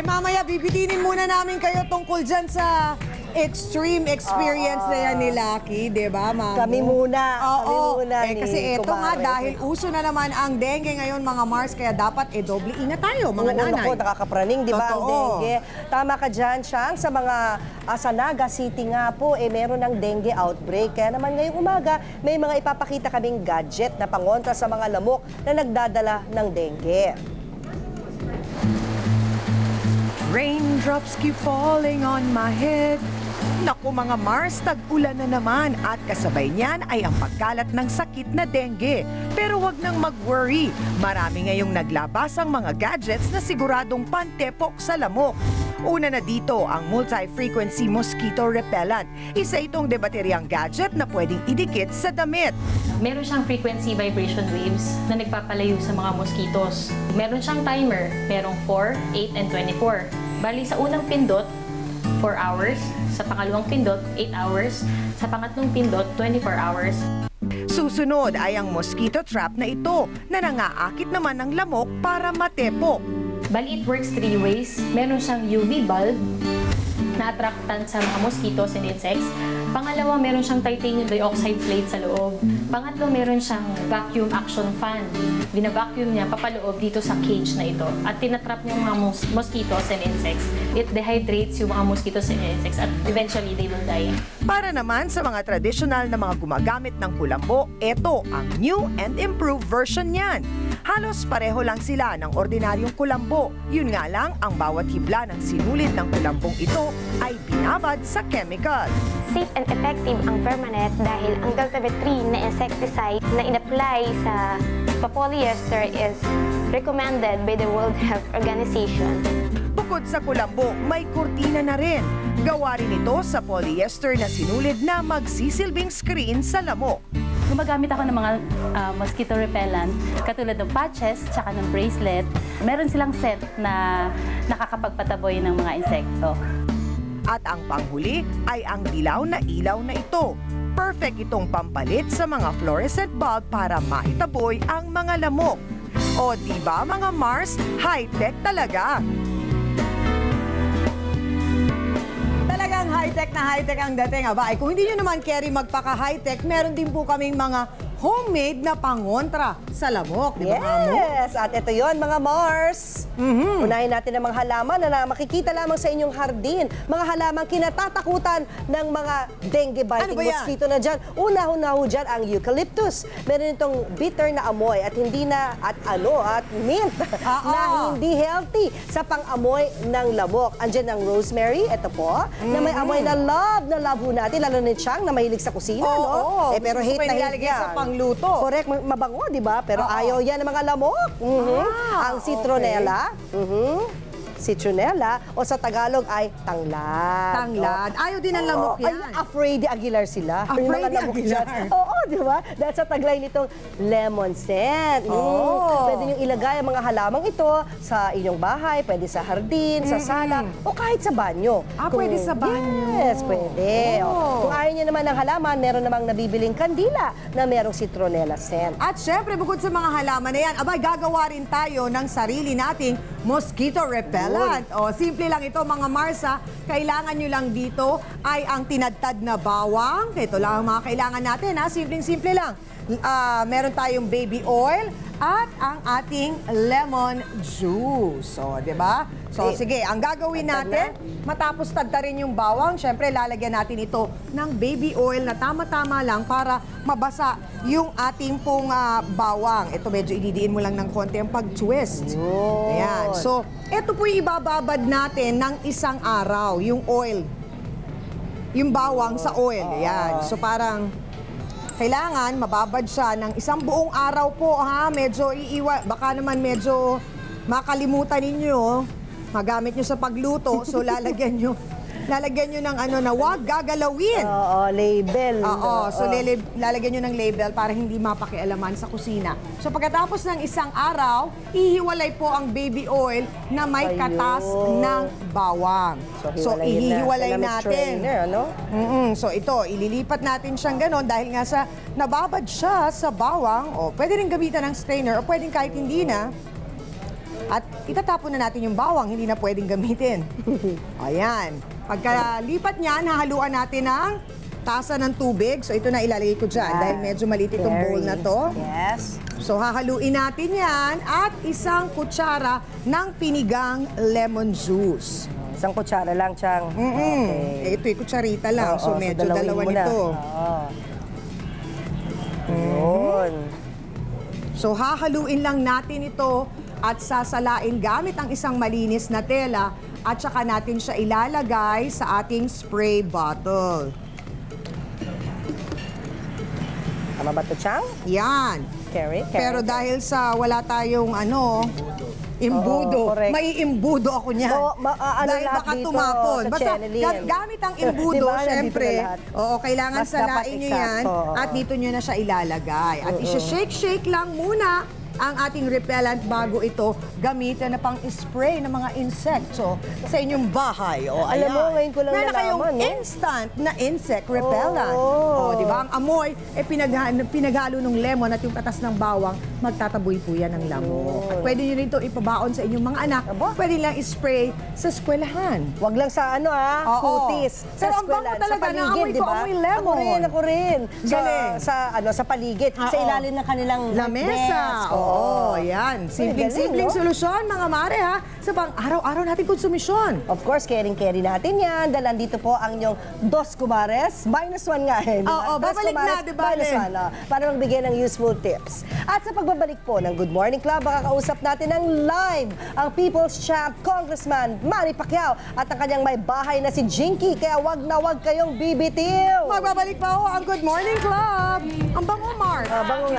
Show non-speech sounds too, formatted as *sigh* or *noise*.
Eh mamaya, bibitinin muna namin kayo tungkol dyan sa extreme experience na yan ni Lucky, di ba, Mamo? Kami muna, Oo. kami muna Eh, ni kasi eto nga, Kumare. dahil uso na naman ang dengue ngayon, mga Mars, kaya dapat eh, doble ingat tayo, mga Oo, nanay. naku, nakakapraning, di ba, ang Totoo. dengue. Tama ka dyan, Siyang. Sa mga uh, sa Naga City nga po, eh, meron ng dengue outbreak. Kaya naman ngayong umaga, may mga ipapakita kaming gadget na pangontra sa mga lamok na nagdadala ng dengue. Raindrops keep falling on my head. Naku mga Mars, tag-ulan na naman at kasabay niyan ay ang pagkalat ng sakit na dengue. Pero wag nang mag-worry, marami ngayong naglabas ang mga gadgets na siguradong pantepok sa lamok. Una na dito ang multi-frequency mosquito repellent. Isa itong debateryang gadget na pwedeng idikit sa damit. Meron siyang frequency vibration waves na nagpapalayo sa mga mosquitos. Meron siyang timer, merong 4, 8, and 24. Bali sa unang pindot, 4 hours. Sa pangalawang pindot, 8 hours. Sa pangatlong pindot, 24 hours. Susunod ay ang mosquito trap na ito na nangaakit naman ng lamok para matepok. Bali, it works three ways. Meron siyang UV bulb na attractant sa mga mosquitoes and insects. Pangalawa, meron siyang titanium dioxide plate sa loob. Pangatlo, meron siyang vacuum action fan. Bina-vacuum niya papaloob dito sa cage na ito. At tinatrap niya mga mos- mosquitoes and insects. It dehydrates yung mga mosquitoes and insects at eventually they will die. Para naman sa mga tradisyonal na mga gumagamit ng kulambo, ito ang new and improved version niyan. Halos pareho lang sila ng ordinaryong kulambo. Yun nga lang, ang bawat hibla ng sinulid ng kulambong ito ay binabad sa chemical. Safe and effective ang permanent dahil ang Deltabet 3 na insecticide na in-apply sa polyester is recommended by the World Health Organization. Bukod sa kulambo, may kurtina na rin. Gawa rin ito sa polyester na sinulid na magsisilbing screen sa lamok. Gumagamit ako ng mga ah, mosquito repellent katulad ng patches tsaka ng bracelet. Meron silang set na nakakapagpataboy ng mga insekto. At ang panghuli ay ang dilaw na ilaw na ito. Perfect itong pampalit sa mga fluorescent bulb para maitaboy ang mga lamok. O di ba mga Mars, high-tech talaga. Talagang high-tech na high-tech ang dating. Aba, ay kung hindi nyo naman carry magpaka-high-tech, meron din po kaming mga homemade na pangontra sa lamok. Di ba? Yes! At ito yon mga Mars. Mhm. Unahin natin ang mga halaman na, na makikita lamang sa inyong hardin. Mga halaman kinatatakutan ng mga dengue Ano biting yan? mosquito na dyan. Una-una ho dyan ang eucalyptus. Meron itong bitter na amoy at hindi na at ano at mint *laughs* Oo. na hindi healthy sa pang-amoy ng lamok. Andyan ang rosemary, ito po, na may Mm-hmm. amoy na love na love ho natin, lalo ni Chang na mahilig sa kusina, Oo, no? oo. Eh, pero hate na hate nilalagay sa yan. Pangluto. Correct, ma- mabango, di ba? Pero Oo. ayaw yan ng mga lamok. Mhm. Ah, ang citronella, mhm. citronella, o sa Tagalog ay tanglad. Tanglad. Ayaw din ng lamok yan. Ay, Afraid Aguilar sila. Afraid Yung mga lamok Aguilar. dyan. Oo, *laughs* di ba? Dahil sa taglay nitong lemon scent. Mm. Oo. Pwede nyo ilagay ang mga halamang ito sa inyong bahay, pwede sa hardin, sa sala, o kahit sa banyo. Ah, pwede sa banyo. Yes, pwede. Oo. O, Kung ayaw nyo naman ng halaman, meron namang nabibiling kandila na merong citronella scent. At syempre, bukod sa mga halaman na yan, abay, gagawa rin tayo ng sarili nating mosquito repellent. O, simple lang ito, mga Marsa. Kailangan nyo lang dito ay ang tinadtad na bawang. Ito lang ang mga kailangan natin, ha? Simpleng-simple lang. Ah, meron tayong baby oil at ang ating lemon juice. So, di ba? So, sige, ang gagawin natin, matapos tadtarin yung bawang, syempre lalagyan natin ito ng baby oil na tama-tama lang para mabasa yung ating pong ah, bawang. Ito medyo ididiin mo lang ng konti ang pag-twist. Yun. Ayan. So, ito po yung ibababad natin ng isang araw, yung oil. Yung bawang sa oil. Ayan. So, parang kailangan mababad siya ng isang buong araw po ha. Medyo iiwa, baka naman medyo makalimutan ninyo. Magamit nyo sa pagluto. So *laughs* lalagyan nyo, lalagyan nyo ng ano na wag gagalawin. Oo, label. Oo, so lilib- lalagyan nyo ng label para hindi mapakialaman sa kusina. So pagkatapos ng isang araw, ihiwalay po ang baby oil na may Ayun. katas ng bawang. So, hiwalayin na. ihihiwalay Kailangan natin. strainer, ano? Mm-mm. So ito, ililipat natin siyang ganon dahil nga sa nababad siya sa bawang, o pwede rin gamitan ng strainer o pwedeng kahit hindi na. At itatapon na natin yung bawang, hindi na pwedeng gamitin. *laughs* Ayan. Pagkalipat niyan, hahaluan natin ng tasa ng tubig. So ito na ilalagay ko dyan dahil medyo maliit itong bowl na to. Yes. So hahaluin natin yan at isang kutsara ng pinigang lemon juice. Isang kutsara lang, Chang. Mm-mm. Okay. Eh, ito, kutsarita lang. Oo, so medyo dalawin dalawa nito. Oo. Yun. So hahaluin lang natin ito at sasalain gamit ang isang malinis na tela at saka natin siya ilalagay sa ating spray bottle. Tama ba ito, Chang? Yan. Carry, carry. Pero dahil sa wala tayong ano, imbudo, Oo, correct. may imbudo ako niyan. Oo, ma- ah, ano dahil baka dito tumapon. Basta ga- gamit ang *laughs* imbudo, Di ba, nandito syempre. Oo, kailangan Mas salain nyo yan at dito nyo na siya ilalagay. At isa-shake-shake lang muna ang ating repellent bago ito gamitin na pang spray ng mga insekto sa inyong bahay. O, Alam mo, ngayon ko lang Meron nalaman, kayong no? instant na insect repellent. Oo. O, di ba? Ang amoy, eh, pinagha- pinaghalo ng lemon at yung katas ng bawang, magtataboy po yan ng lamok. At pwede nyo rin ito ipabaon sa inyong mga anak. Aba. Pwede lang spray sa eskwelahan. Wag lang sa ano ah, Oo. kutis. Pero ang bango talaga, sa paligid, naamoy di ko, ba? amoy lemon. Ako rin, ako rin. Sa, Galing. sa, ano, sa paligid, sa Oo. ilalim ng kanilang Lamesa. desk. Oo, yan. Simpleng-simpleng no? solusyon, mga mare, ha? Sa pang araw-araw natin konsumisyon. Of course, caring-carry natin yan. Dahil dito po ang inyong dos kumares. Minus one nga eh. ba? Oo, Dos babalik na, di ba, Minus Len? one, oh, para magbigay ng useful tips. At sa pagbabalik po ng Good Morning Club, makakausap natin ng live ang People's Champ Congressman Manny Pacquiao at ang kanyang may bahay na si Jinky. Kaya wag na wag kayong bibitiw. Magbabalik pa ho ang Good Morning Club. Ang bango, Mark. Ah, bango nga.